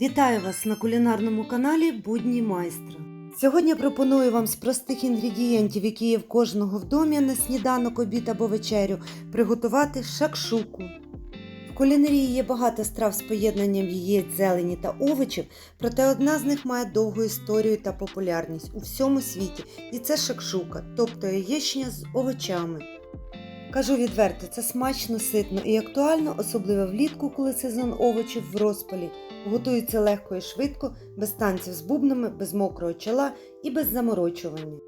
Вітаю вас на кулінарному каналі Будні майстра. Сьогодні пропоную вам з простих інгредієнтів, які є в кожного в домі на сніданок, обід або вечерю, приготувати шакшуку. В кулінарії є багато страв з поєднанням яєць, зелені та овочів, проте одна з них має довгу історію та популярність у всьому світі, і це шакшука, тобто яєчня з овочами. Кажу відверто, це смачно, ситно і актуально, особливо влітку, коли сезон овочів в розпалі. Готується легко і швидко, без танців з бубнами, без мокрого чола і без заморочування.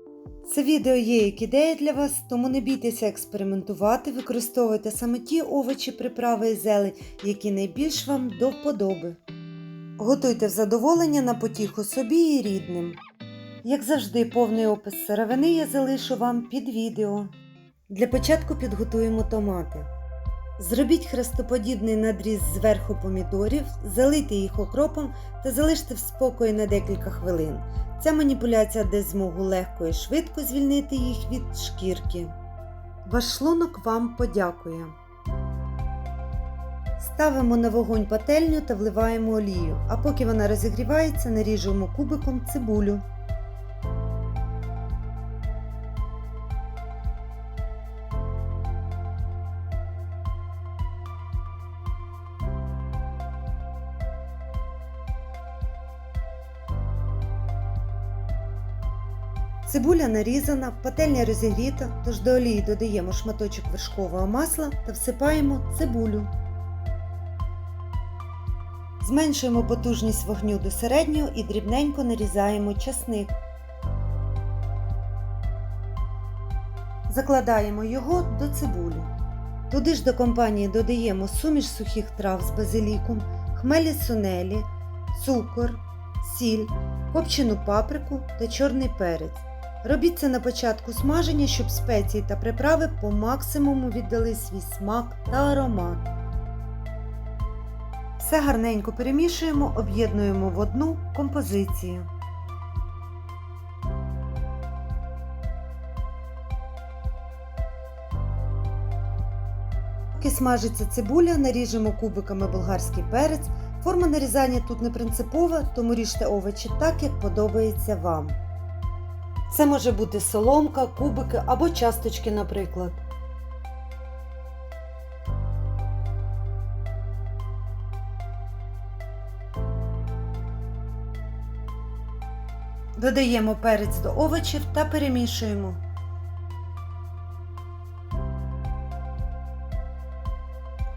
Це відео є як ідея для вас, тому не бійтеся експериментувати, використовуйте саме ті овочі, приправи і зелень, які найбільш вам до вподоби. Готуйте в задоволення на потіху собі і рідним. Як завжди, повний опис сировини я залишу вам під відео. Для початку підготуємо томати. Зробіть хрестоподібний надріз зверху помідорів, залийте їх окропом та залиште в спокої на декілька хвилин. Ця маніпуляція дасть змогу легко і швидко звільнити їх від шкірки. Ваш шлунок вам подякує. Ставимо на вогонь пательню та вливаємо олію, а поки вона розігрівається, наріжемо кубиком цибулю. Цибуля нарізана, пательня розігріта, тож до олії додаємо шматочок вершкового масла та всипаємо цибулю. Зменшуємо потужність вогню до середнього і дрібненько нарізаємо часник. Закладаємо його до цибулі. Туди ж до компанії додаємо суміш сухих трав з базиліком, хмелі сунелі, цукор, сіль, копчену паприку та чорний перець. Робіть це на початку смаження, щоб спеції та приправи по максимуму віддали свій смак та аромат. Все гарненько перемішуємо, об'єднуємо в одну композицію. Поки смажиться цибуля, наріжемо кубиками болгарський перець. Форма нарізання тут не принципова, тому ріжте овочі так, як подобається вам. Це може бути соломка, кубики або часточки, наприклад. Додаємо перець до овочів та перемішуємо.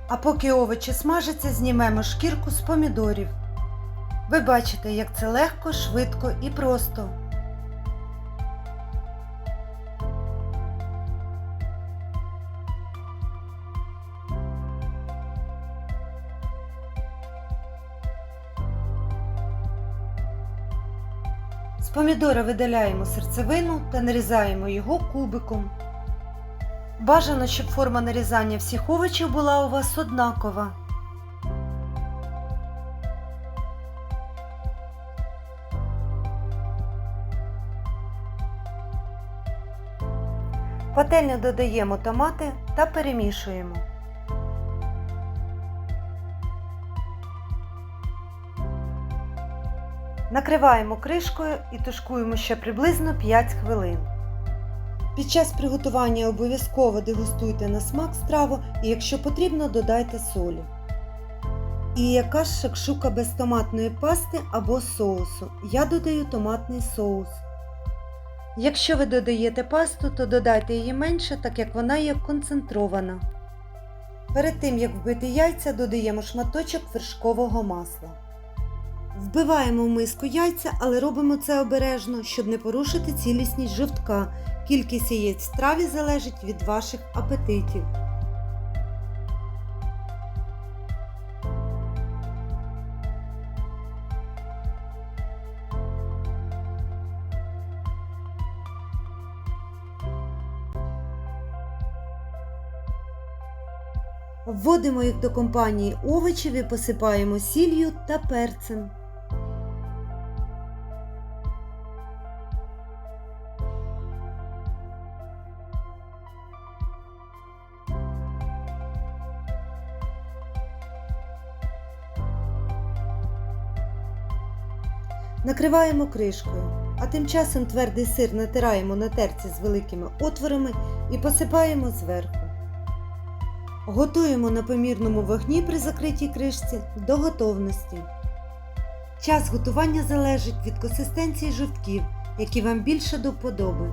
А поки овочі смажаться, знімемо шкірку з помідорів. Ви бачите, як це легко, швидко і просто. Помідора видаляємо серцевину та нарізаємо його кубиком. Бажано, щоб форма нарізання всіх овочів була у вас однакова. Пательню додаємо томати та перемішуємо. Накриваємо кришкою і тушкуємо ще приблизно 5 хвилин. Під час приготування обов'язково дегустуйте на смак страву і якщо потрібно, додайте солі. І яка ж шакшука без томатної пасти або соусу. Я додаю томатний соус. Якщо ви додаєте пасту, то додайте її менше, так як вона є концентрована. Перед тим як вбити яйця, додаємо шматочок вершкового масла. Вбиваємо в миску яйця, але робимо це обережно, щоб не порушити цілісність жовтка. Кількість яєць в страві залежить від ваших апетитів. Вводимо їх до компанії овочів і посипаємо сіллю та перцем. Накриваємо кришкою, а тим часом твердий сир натираємо на терці з великими отворами і посипаємо зверху. Готуємо на помірному вогні при закритій кришці до готовності. Час готування залежить від консистенції жовтків, які вам більше до вподоби.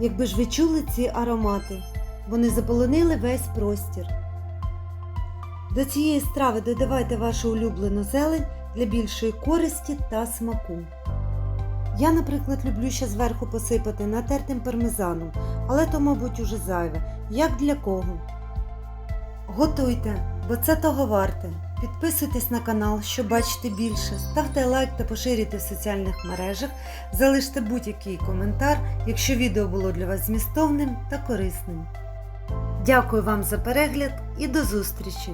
Якби ж ви чули ці аромати, вони заполонили весь простір. До цієї страви додавайте вашу улюблену зелень для більшої користі та смаку. Я, наприклад, люблю ще зверху посипати натертим пармезаном, але то, мабуть, уже зайве. Як для кого? Готуйте, бо це того варте. Підписуйтесь на канал, щоб бачити більше. Ставте лайк та поширюйте в соціальних мережах. Залиште будь-який коментар, якщо відео було для вас змістовним та корисним. Дякую вам за перегляд і до зустрічі!